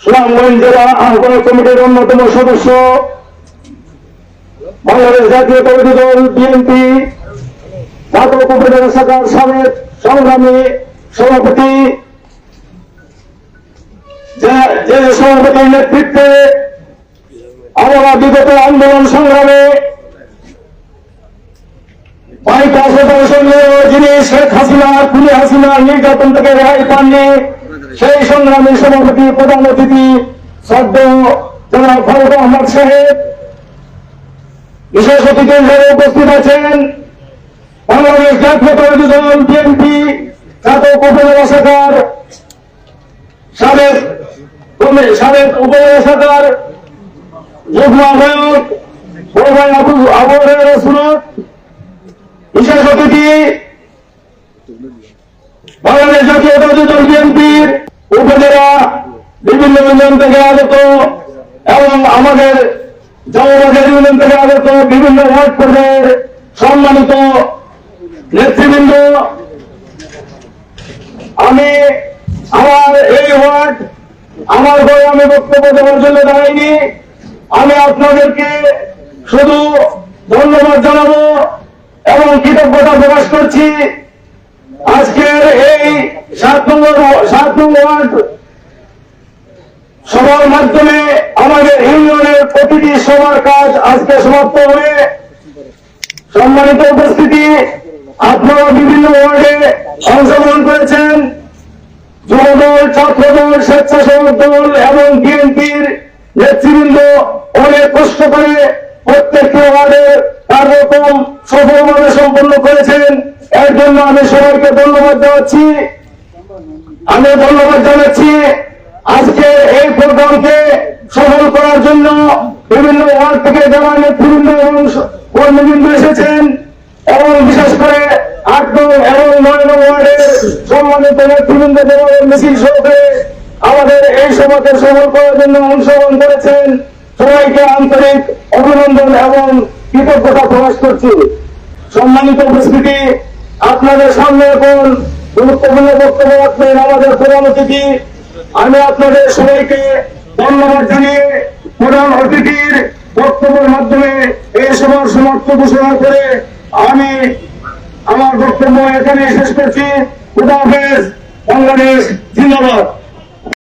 সুনামগঞ্জ জেলা আহ্বায়ক কমিটির অন্যতম সদস্য বাংলাদেশ জাতীয়তাবাদী দল বিএনপি জাতীয় উপজেলা শাখার সাবেক সংগ্রামী সভাপতি, যে সভাপতির নেতৃত্বে আমরা বিগত আন্দোলন সংগ্রামে বাইক আসে যিনি শেখ হাসিনা, খুনি হাসিনার নির্যাতন থেকে রেহাই পাননি সেই সংগ্রামী সভাপতি প্রধান অতিথি সদ্য জনাব ফারুক আহমদ সাহেব। বিশেষ অতিথি হিসেবে উপস্থিত আছেন বাংলাদেশ জাতীয়তাবাদী দল বিএনপি জাতীয় উপজেলা সাবেক সাবেক উপজেলা শাখার যুগ্ম আহ্বায়ক, বড় রসুলত বিশেষ অতিথি বাংলাদেশ জাতীয়তাবাদী দল বিএনপির উপজেলা বিভিন্ন ইউনিয়ন থেকে আগত এবং আমাদের জনবাজার ইউনিয়ন থেকে আগত বিভিন্ন ওয়ার্ড পর্যায়ের সম্মানিত নেতৃবৃন্দ। আমি আমার এই ওয়ার্ড, আমার ঘরে আমি বক্তব্য দেওয়ার জন্য দাঁড়াইনি। আমি আপনাদেরকে শুধু ধন্যবাদ জানাব এবং কৃতজ্ঞতা প্রকাশ করছি। আজকের এই সভার মাধ্যমে আমাদের ইউনিয়নের প্রতিটি সভার কাজ আজকে সমাপ্ত হবে সম্মানিত উপস্থিতি আপনারা বিভিন্ন ওয়ার্ডে অংশগ্রহণ করেছেন। যুবদল, ছাত্রদল, স্বেচ্ছাসেবক দল এবং বিএনপির নেতৃবৃন্দ অনেক কষ্ট করে প্রত্যেকটি ওয়ার্ডে কার্যক্রম সফলভাবে সম্পন্ন করেছেন। এর জন্য আমি সবাইকে ধন্যবাদ জানাচ্ছি। আমি ধন্যবাদ জানাচ্ছি আজকে এই প্রোগ্রামকে সফল করার জন্য বিভিন্ন ওয়ার্ড থেকে যারা নেতৃবৃন্দ এবং কর্মীবৃন্দ এসেছেন, এবং বিশেষ করে আট নং এবং নয় নং ওয়ার্ডের সম্মানিত নেতৃবৃন্দ মিছিল সহকারে আমাদের এই সভাকে সফল করার জন্য অংশগ্রহণ করেছেন, সবাইকে আন্তরিক অভিনন্দন এবং কৃতজ্ঞতা প্রকাশ করছি। সম্মানিত উপস্থিতি, আপনাদের সামনে এখন গুরুত্বপূর্ণ বক্তব্য রাখবেন আমাদের প্রধান অতিথি। আমি আপনাদের সবাইকে ধন্যবাদ জানিয়ে প্রধান অতিথির বক্তব্যের মাধ্যমে এই সভার সমাপ্ত ঘোষণা করে আমি আমার বক্তব্য এখানে শেষ করছি। খুদাফেজ বাংলাদেশ জিন্দাবাদ।